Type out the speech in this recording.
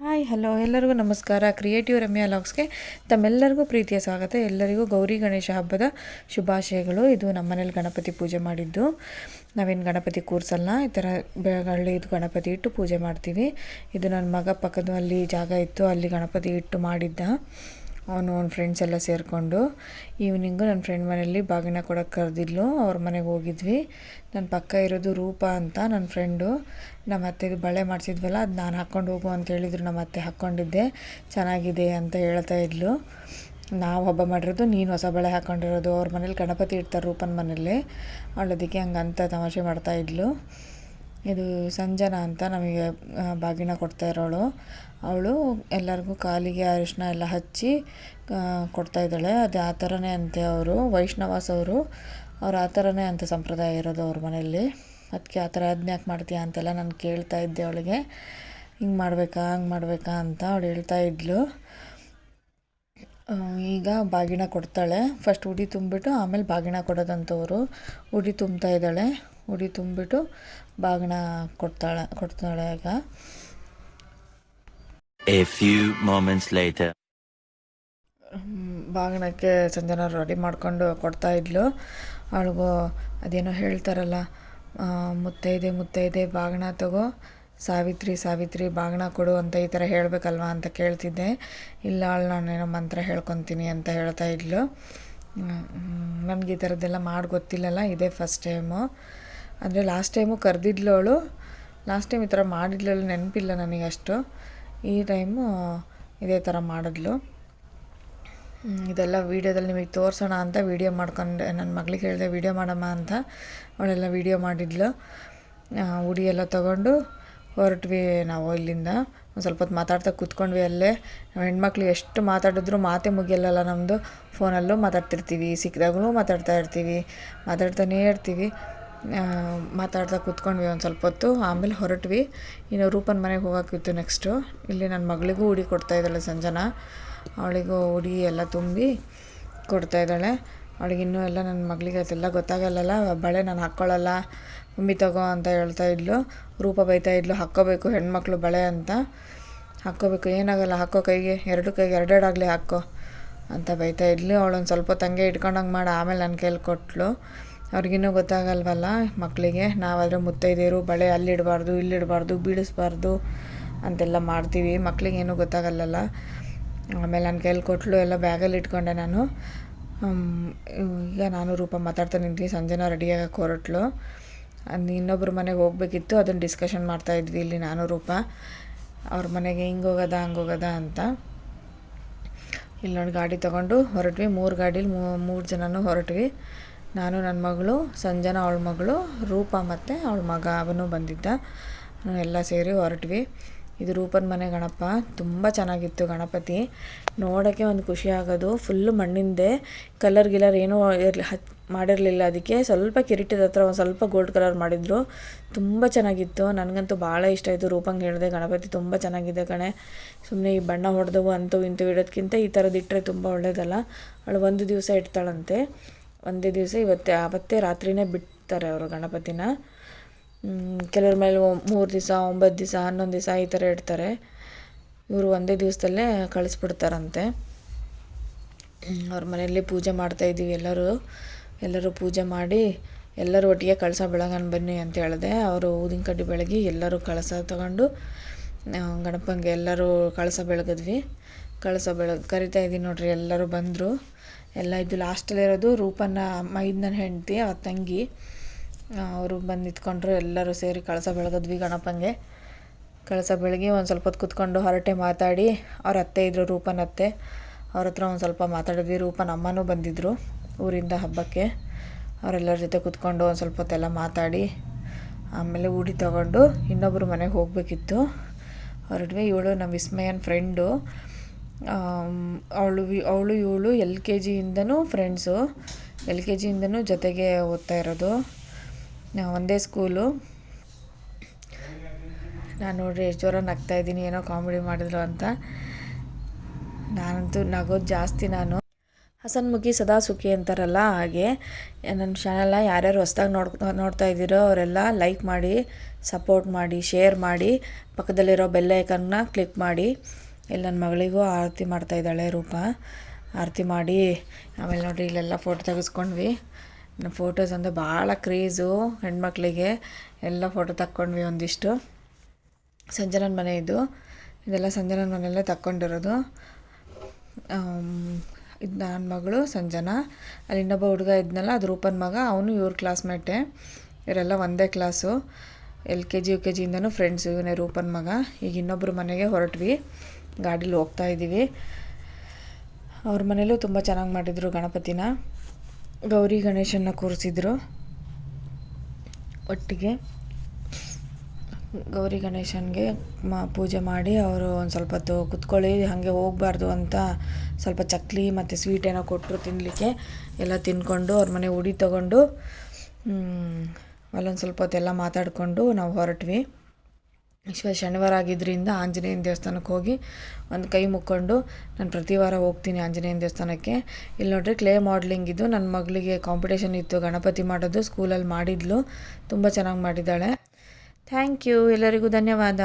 Hi, hello. ಎಲ್ಲರಿಗೂ ನಮಸ್ಕಾರ. Creative Ramya ಲಾಗ್ಸ್ಗೆ ತಮ್ಮೆಲ್ಲರಿಗೂ ಪ್ರೀತಿಯ ಸ್ವಾಗತ. ಎಲ್ಲರಿಗೂ ಗೌರಿ ಗಣೇಶ ಹಬ್ಬದ ಶುಭಾಶಯಗಳು. ಇದು ನಮ್ಮ ಮನೇಲಿ ಗಣಪತಿ ಪೂಜೆ ಮಾಡಿದ್ದು. ನಾವೇನು ಗಣಪತಿ ಕೂರಿಸಲ್ಲ ಈ ಥರ ಬೆಳಗಳ್ಳಿ ಇದು ಗಣಪತಿ ಇಟ್ಟು ಪೂಜೆ ಮಾಡ್ತೀವಿ. ಇದು ನನ್ನ ಮಗ ಪಕ್ಕದಲ್ಲಿ ಜಾಗ ಇತ್ತು. ಅಲ್ಲಿ ಗಣಪತಿ ಇಟ್ಟು ಮಾಡಿದ್ದ. ಅವನು ಅವ್ನ ಫ್ರೆಂಡ್ಸ್ ಎಲ್ಲ ಸೇರಿಕೊಂಡು ಈವ್ನಿಂಗು ನನ್ನ ಫ್ರೆಂಡ್ ಮನೆಯಲ್ಲಿ ಬಾಗಿನ ಕೊಡೋಕ್ಕೆ ಕರೆದಿದ್ಲು. ಅವ್ರ ಮನೆಗೆ ಹೋಗಿದ್ವಿ. ನನ್ನ ಪಕ್ಕ ಇರೋದು ರೂಪ ಅಂತ ನನ್ನ ಫ್ರೆಂಡು ನಮ್ಮ ಅತ್ತೆದು ಬಳೆ ಮಾಡಿಸಿದ್ವಲ್ಲ ಅದು ನಾನು ಹಾಕ್ಕೊಂಡು ಹೋಗು ಅಂತ ಹೇಳಿದ್ರು ನಮ್ಮ ಅತ್ತೆ ಹಾಕ್ಕೊಂಡಿದ್ದೆ. ಚೆನ್ನಾಗಿದೆ ಅಂತ ಹೇಳ್ತಾ ಇದ್ಲು. ನಾವು ಹಬ್ಬ ಮಾಡಿರೋದು, ನೀನು ಹೊಸ ಬಳೆ ಹಾಕ್ಕೊಂಡಿರೋದು ಅವ್ರ ಮನೇಲಿ ಗಣಪತಿ ಇಡ್ತಾರೆ ರೂಪನ ಮನೇಲಿ ಅವಳದಕ್ಕೆ ಹಂಗಂತ ತಮಾಷೆ ಮಾಡ್ತಾ ಇದ್ಲು. ಇದು ಸಂಜನಾ ಅಂತ ನಮಗೆ ಬಾಗಿನ ಕೊಡ್ತಾ ಇರೋಳು. ಅವಳು ಎಲ್ಲರಿಗೂ ಕಾಲಿಗೆ ಅರಿಶಿನ ಎಲ್ಲ ಹಚ್ಚಿ ಕೊಡ್ತಾ ಇದ್ದಾಳೆ. ಅದು ಆ ಥರನೇ ಅಂತೆ ಅವರು, ವೈಷ್ಣವಾಸ್ ಅವರು. ಅವ್ರು ಆ ಥರನೇ ಅಂತ ಸಂಪ್ರದಾಯ ಇರೋದು ಅವ್ರ ಮನೆಯಲ್ಲಿ. ಅದಕ್ಕೆ ಆ ಥರ ಅದನ್ನ ಯಾಕೆ ಮಾಡ್ತೀಯಾ ಅಂತೆಲ್ಲ ನಾನು ಕೇಳ್ತಾ ಇದ್ದೆ ಅವಳಿಗೆ. ಹಿಂಗೆ ಮಾಡಬೇಕಾ, ಹಂಗೆ ಮಾಡಬೇಕಾ ಅಂತ ಅವಳು ಹೇಳ್ತಾ ಇದ್ಳು ಈಗ ಬಾಗಿನ ಕೊಡ್ತಾಳೆ. ಫಸ್ಟ್ ಉಡಿ ತುಂಬಿಬಿಟ್ಟು ಆಮೇಲೆ ಬಾಗಿನ ಕೊಡೋದಂತವರು. ಉಡಿ ತುಂಬ್ತಾ ಇದ್ದಾಳೆ. ಉಡಿ ತುಂಬಿಟ್ಟು ಬಾಗಿನ ಕೊಡ್ತಾಳೆ ಕೊಡ್ತಾಳೆ ಈಗ A few moments later. ಬಾಗಿನಕ್ಕೆ ಸಂಜನ ರೆಡಿ ಮಾಡ್ಕೊಂಡು ಕೊಡ್ತಾ ಇದ್ಲು. ಅವಳಿಗೂ ಅದೇನೋ ಹೇಳ್ತಾರಲ್ಲ ಮುತ್ತೈದೆ ಮುತ್ತೈದೆ ಬಾಗಿನ ತಗೋ ಸಾವಿತ್ರಿ ಸಾವಿತ್ರಿ ಬಾಗಿನ ಕೊಡು ಅಂತ ಈ ಥರ ಹೇಳಬೇಕಲ್ವಾ ಅಂತ ಕೇಳ್ತಿದ್ದೆ. ಇಲ್ಲ ಅವಳು ನಾನೇನೋ ಮಂತ್ರ ಹೇಳ್ಕೊತೀನಿ ಅಂತ ಹೇಳ್ತಾ ಇದ್ಲು. ನನಗೆ ಈ ಥರದ್ದೆಲ್ಲ ಮಾಡಿ ಗೊತ್ತಿಲ್ಲಲ್ಲ ಇದೇ ಫಸ್ಟ್ ಟೈಮು ಅಂದರೆ ಲಾಸ್ಟ್ ಟೈಮು ಕರೆದಿದ್ಲು ಅವಳು ಲಾಸ್ಟ್ ಟೈಮ್ ಈ ಥರ ಮಾಡಿದ್ಲಲ್ಲ, ನೆನಪಿಲ್ಲ ನನಗೆ ಅಷ್ಟು. ಈ ಟೈಮು ಇದೇ ಥರ ಮಾಡಿದ್ಲು. ಇದೆಲ್ಲ ವೀಡಿಯೋದಲ್ಲಿ ನಿಮಗೆ ತೋರಿಸೋಣ ಅಂತ ವೀಡಿಯೋ ಮಾಡ್ಕೊಂಡೆ. ನನ್ನ ಮಗಳಿಗೆ ಹೇಳಿದೆ, ವೀಡಿಯೋ ಮಾಡಮ್ಮ ಅಂತ. ಅವಳೆಲ್ಲ ವೀಡಿಯೋ ಮಾಡಿದ್ಲು. ಉಡಿ ಎಲ್ಲ ತೊಗೊಂಡು ಹೊರಟ್ವಿ ನಾವು ಇಲ್ಲಿಂದ. ಒಂದು ಸ್ವಲ್ಪ ಹೊತ್ತು ಮಾತಾಡ್ತಾ ಕೂತ್ಕೊಂಡ್ವಿ ಅಲ್ಲೇ. ಹೆಣ್ಮಕ್ಳು ಎಷ್ಟು ಮಾತಾಡಿದ್ರು ಮಾತೇ ಮುಗಿಯಲ್ಲಲ್ಲ ನಮ್ಮದು ಫೋನಲ್ಲೂ ಮಾತಾಡ್ತಿರ್ತೀವಿ ಸಿಕ್ಕಿದಾಗೂ ಮಾತಾಡ್ತಾ ಇರ್ತೀವಿ, ಮಾತಾಡ್ತಾನೇ ಇರ್ತೀವಿ. ಮಾತಾಡ್ತಾ ಕೂತ್ಕೊಂಡ್ವಿ ಒಂದು ಸ್ವಲ್ಪ ಹೊತ್ತು. ಆಮೇಲೆ ಹೊರಟ್ವಿ. ಇನ್ನು ರೂಪನ ಮನೆಗೆ ಹೋಗೋಕ್ಕಿತ್ತು ನೆಕ್ಸ್ಟು ಇಲ್ಲಿ ನನ್ನ ಮಗಳಿಗೂ ಉಡಿ ಕೊಡ್ತಾ ಇದ್ದಾಳೆ ಸಂಜನಾ. ಅವಳಿಗೂ ಉಡಿ ಎಲ್ಲ ತುಂಬಿ ಕೊಡ್ತಾ ಇದ್ದಾಳೆ. ಅವಳಿಗೆ ಇನ್ನೂ ಎಲ್ಲ ನನ್ನ ಮಗಳಿಗೆ ಅದೆಲ್ಲ ಗೊತ್ತಾಗಲ್ಲಲ್ಲ. ಬಳೆ ನಾನು ಹಾಕ್ಕೊಳ್ಳಲ್ಲ ಮಮ್ಮಿ ತಗೋ ಅಂತ ಹೇಳ್ತಾ ಇದ್ಲು. ರೂಪ ಬೈತಾ ಇದ್ಲು, ಹಾಕ್ಕೋಬೇಕು ಹೆಣ್ಮಕ್ಳು ಬಳೆ ಅಂತ. ಹಾಕ್ಕೋಬೇಕು. ಏನಾಗಲ್ಲ, ಹಾಕೋ ಕೈಗೆ. ಎರಡು ಕೈಗೆ ಎರಡೆರಡಾಗಲಿ ಹಾಕೋ ಅಂತ ಬೈತಾ ಇದ್ಲು. ಅವಳೊಂದು ಸ್ವಲ್ಪ ತಂಗೆ ಇಟ್ಕೊಂಡಂಗೆ ಮಾಡಿ. ಆಮೇಲೆ ನನ್ನ ಕೈಲಿ ಕೊಟ್ಲು. ಅವ್ರಿಗಿನ್ನೂ ಗೊತ್ತಾಗಲ್ವಲ್ಲ ಮಕ್ಕಳಿಗೆ? ನಾವಾದರೆ ಮುತ್ತೈದೆಯರು, ಬಳೆ ಅಲ್ಲಿಡಬಾರ್ದು, ಇಲ್ಲಿಡಬಾರ್ದು, ಬೀಳಿಸ್ಬಾರ್ದು ಅಂತೆಲ್ಲ ಮಾಡ್ತೀವಿ. ಮಕ್ಳಿಗೇನು ಗೊತ್ತಾಗಲ್ಲಲ್ಲ. ಆಮೇಲೆ ನನ್ನ ಕೈಲಿ ಕೊಟ್ಟಲು ಎಲ್ಲ ಬ್ಯಾಗಲ್ಲಿ ಇಟ್ಕೊಂಡೆ ನಾನು. ಈಗ ನಾನು ರೂಪ ಮಾತಾಡ್ತಾ ನಿಂತಿ ಸಂಜೆನ ಹೊರಟ್ಲು. ಅದು ಇನ್ನೊಬ್ರ ಮನೆಗೆ ಹೋಗ್ಬೇಕಿತ್ತು. ಅದನ್ನು ಡಿಸ್ಕಷನ್ ಮಾಡ್ತಾ ಇದ್ವಿ ಇಲ್ಲಿ ನಾನು, ರೂಪ. ಅವ್ರ ಮನೆಗೆ ಹಿಂಗೆ ಹೋಗೋದ ಹಂಗೆ ಹೋಗೋದ ಅಂತ. ಇಲ್ಲಿ ನೋಡಿ ಗಾಡಿ ತೊಗೊಂಡು ಹೊರಟ್ವಿ. ಮೂರು ಗಾಡೀಲಿ ಮೂರು ಜನನೂ ಹೊರಟ್ವಿ. ನಾನು ನನ್ನ ಮಗಳು, ಸಂಜನಾ ಅವಳ ಮಗಳು, ರೂಪ ಮತ್ತು ಅವಳ ಮಗ, ಅವನು ಬಂದಿದ್ದ. ಎಲ್ಲ ಸೇರಿ ಹೊರಟ್ವಿ. ಇದು ರೂಪನ ಮನೆ ಗಣಪ. ತುಂಬ ಚೆನ್ನಾಗಿತ್ತು ಗಣಪತಿ. ನೋಡೋಕ್ಕೆ ಒಂದು ಖುಷಿ ಆಗೋದು. ಫುಲ್ಲು ಮಣ್ಣಿಂದೆ. ಕಲರ್ ಗಿಲರ್ ಏನೂ ಇರಲಿ ಹಚ್ ಮಾಡಿರಲಿಲ್ಲ ಅದಕ್ಕೆ. ಸ್ವಲ್ಪ ಕಿರೀಟದ ಹತ್ರ ಒಂದು ಸ್ವಲ್ಪ ಗೋಲ್ಡ್ ಕಲರ್ ಮಾಡಿದ್ರು. ತುಂಬ ಚೆನ್ನಾಗಿತ್ತು. ನನಗಂತೂ ಭಾಳ ಇಷ್ಟ ಆಯಿತು ರೂಪಂಗೆ ಹೇಳಿದೆ. ಗಣಪತಿ ತುಂಬ ಚೆನ್ನಾಗಿದೆ ಕಣೆ. ಸುಮ್ಮನೆ ಈ ಬಣ್ಣ ಹೊಡೆದವು ಅಂತೂ ಇಂಥವು ಇಡೋದಕ್ಕಿಂತ ಈ ಥರದ್ದು ಇಟ್ಟರೆ ತುಂಬ ಒಳ್ಳೆಯದಲ್ಲ ಅವಳು ಒಂದು ದಿವಸ ಇಡ್ತಾಳಂತೆ. ಒಂದೇ ದಿವಸ ಇವತ್ತೇ ಆವತ್ತೇ ರಾತ್ರಿನೇ ಬಿಡ್ತಾರೆ ಅವರು ಗಣಪತಿನ. ಕೆಲವ್ರ ಮೇಲೆ ಮೂರು ದಿವಸ, ಒಂಬತ್ತು ದಿವಸ, ಹನ್ನೊಂದು ದಿವಸ ಈ ಥರ ಇಡ್ತಾರೆ. ಇವರು ಒಂದೇ ದಿವಸದಲ್ಲೇ ಕಳಿಸ್ಬಿಡ್ತಾರಂತೆ. ಅವ್ರ ಮನೆಯಲ್ಲಿ ಪೂಜೆ ಮಾಡ್ತಾ ಇದ್ದೀವಿ ಎಲ್ಲರೂ. ಎಲ್ಲರೂ ಪೂಜೆ ಮಾಡಿ, ಎಲ್ಲರೂ ಒಟ್ಟಿಗೆ ಕಳಸ ಬೆಳಗನ್ ಬನ್ನಿ ಅಂತ ಹೇಳಿದೆ. ಅವರು ಊದಿನ ಕಡ್ಡಿ ಬೆಳಗಿ ಎಲ್ಲರೂ ಕಳಸ ತಗೊಂಡು ಗಣಪಂಗೆ ಎಲ್ಲರೂ ಕಳಸ ಬೆಳಗಿದ್ವಿ. ಕಳಸ ಬೆಳಗ್, ಕರಿತಾ ಇದ್ದೀನಿ ನೋಡ್ರಿ ಎಲ್ಲರೂ ಬಂದರು. ಎಲ್ಲ ಇದು ಲಾಸ್ಟಲ್ಲಿರೋದು ರೂಪನ ಮೈದನ ಹೆಂಡತಿ ಅವ್ರ ತಂಗಿ. ಅವರು ಬಂದು ನಿಂತ್ಕೊಂಡ್ರು, ಎಲ್ಲರೂ ಸೇರಿ ಕಳಸ ಬೆಳಗಿದ್ವಿ ಗಣಪಂಗೆ ಕಳಸ ಬೆಳಗಿ ಒಂದು ಸ್ವಲ್ಪ ಹೊತ್ತು ಕೂತ್ಕೊಂಡು ಹೊರಟೆ ಮಾತಾಡಿ, ಅವ್ರ ಅತ್ತೆ ಇದ್ದರು ರೂಪನ ಅತ್ತೆ. ಅವ್ರ ಹತ್ರ ಒಂದು ಸ್ವಲ್ಪ ಮಾತಾಡಿದ್ವಿ, ರೂಪನ ಅಮ್ಮನೂ ಬಂದಿದ್ದರು ಊರಿಂದ ಹಬ್ಬಕ್ಕೆ. ಅವರೆಲ್ಲರ ಜೊತೆ ಕೂತ್ಕೊಂಡು ಒಂದು ಸ್ವಲ್ಪ ಹೊತ್ತೆಲ್ಲ ಮಾತಾಡಿ, ಆಮೇಲೆ ಊಡಿ ತಗೊಂಡು ಇನ್ನೊಬ್ಬರು ಮನೆಗೆ ಹೋಗಬೇಕಿತ್ತು. ಹೊರಟ್ವಿ ಇವಳು ನಮ್ಮ ವಿಸ್ಮಯನ ಫ್ರೆಂಡು ಅವಳು ಅವಳು ಇವಳು ಎಲ್ ಕೆ ಜಿಯಿಂದನೂ ಫ್ರೆಂಡ್ಸು ಎಲ್ ಕೆ ಜಿಯಿಂದನೂ ಜೊತೆಗೆ ಓದ್ತಾ ಇರೋದು. ಒಂದೇ ಸ್ಕೂಲು ನಾನು ನೋಡ್ರಿ ಎಷ್ಟು ಜೋರ ನಗ್ತಾ ಇದ್ದೀನಿ, ಏನೋ ಕಾಮಿಡಿ ಮಾಡಿದ್ರು ಅಂತ. ನಾನಂತೂ ನಗೋದು ಜಾಸ್ತಿ ನಾನು. ಹಸನ್ಮುಖಿ ಸದಾ ಸುಖಿ ಅಂತಾರಲ್ಲ ಹಾಗೆ. ನನ್ನ ಚಾನಲ್ನ ಯಾರ್ಯಾರು ಹೊಸ್ದಾಗಿ ನೋಡ್ ನೋಡ್ತಾ ಇದ್ದೀರೋ ಅವರೆಲ್ಲ ಲೈಕ್ ಮಾಡಿ ಸಪೋರ್ಟ್ ಮಾಡಿ ಶೇರ್ ಮಾಡಿ, ಪಕ್ಕದಲ್ಲಿರೋ ಬೆಲ್ಲೈಕನ್ನ ಕ್ಲಿಕ್ ಮಾಡಿ. ಇಲ್ಲಿ ನನ್ನ ಮಗಳಿಗೂ ಆರತಿ ಮಾಡ್ತಾ ಇದ್ದಾಳೆ ರೂಪ. ಆರತಿ ಮಾಡಿ ಆಮೇಲೆ ನೋಡಿ ಇಲ್ಲೆಲ್ಲ ಫೋಟೋ ತೆಗೆಸ್ಕೊಂಡ್ವಿ. ನಮ್ಮ ಫೋಟೋಸ್ ಅಂದರೆ ಭಾಳ ಕ್ರೇಜು ಹೆಣ್ಮಕ್ಳಿಗೆ. ಎಲ್ಲ ಫೋಟೋ ತಕ್ಕೊಂಡ್ವಿ ಒಂದಿಷ್ಟು. ಸಂಜನನ ಮನೆ ಇದು. ಇದೆಲ್ಲ ಸಂಜನನ ಮನೆಯಲ್ಲೇ ತಕ್ಕೊಂಡಿರೋದು. ಇದು ನನ್ನ ಮಗಳು ಸಂಜನಾ. ಅಲ್ಲಿ ಇನ್ನೊಬ್ಬ ಹುಡುಗ ಇದ್ನಲ್ಲ, ಅದು ರೂಪನ್ ಮಗ. ಅವನು ಇವ್ರ ಕ್ಲಾಸ್ಮೇಟೆ ಇವರೆಲ್ಲ ಒಂದೇ class L K G, U K ಜಿಯಿಂದನೂ friends ಇವನೇ ರೂಪನ್ ಮಗ. ಈಗ ಇನ್ನೊಬ್ಬರು ಮನೆಗೆ ಹೊರಟ್ವಿ. ಗಾಡೀಲಿ ಹೋಗ್ತಾ ಇದ್ದೀವಿ. ಅವ್ರ ಮನೇಲೂ ತುಂಬ ಚೆನ್ನಾಗಿ ಮಾಡಿದರು ಗಣಪತಿನ. ಗೌರಿ ಗಣೇಶನ್ನ ಕೂರಿಸಿದ್ರು. ಒಟ್ಟಿಗೆ ಗೌರಿ ಗಣೇಶನಿಗೆ ಮ, ಪೂಜೆ ಮಾಡಿ ಅವರು ಒಂದು ಸ್ವಲ್ಪ ಹೊತ್ತು ಕುತ್ಕೊಳ್ಳಿ, ಹಾಗೆ ಹೋಗಬಾರ್ದು ಅಂತ ಸ್ವಲ್ಪ ಚಕ್ಲಿ ಮತ್ತು ಸ್ವೀಟ್ ಏನೋ ಕೊಟ್ಟರು ತಿನ್ನಲಿಕ್ಕೆ ಎಲ್ಲ ತಿನ್ಕೊಂಡು ಅವ್ರ ಮನೆ ಉಡಿ ತಗೊಂಡು ಅಲ್ಲೊಂದು ಸ್ವಲ್ಪ ಹೊತ್ತೆಲ್ಲ ಮಾತಾಡಿಕೊಂಡು ನಾವು ಹೊರಟ್ವಿ. ವಿಶ್ವ ಶನಿವಾರ ಆಗಿದ್ದರಿಂದ ಆಂಜನೇಯನ ದೇವಸ್ಥಾನಕ್ಕೆ ಹೋಗಿ ಒಂದು ಕೈ ಮುಕ್ಕೊಂಡು ನಾನು ಪ್ರತಿ ವಾರ ಹೋಗ್ತೀನಿ ಆಂಜನೇಯನ ದೇವಸ್ಥಾನಕ್ಕೆ. ಇಲ್ಲಿ ನೋಡ್ರಿ ಕ್ಲೇ ಮಾಡ್ಲಿಂಗ್ ಇದು. ನನ್ನ ಮಗಳಿಗೆ ಕಾಂಪಿಟೇಷನ್ ಇತ್ತು, ಗಣಪತಿ ಮಾಡೋದು ಸ್ಕೂಲಲ್ಲಿ ಮಾಡಿದ್ಲು. ತುಂಬ ಚೆನ್ನಾಗಿ ಮಾಡಿದ್ದಾಳೆ. ಥ್ಯಾಂಕ್ ಯು ಎಲ್ಲರಿಗೂ ಧನ್ಯವಾದ.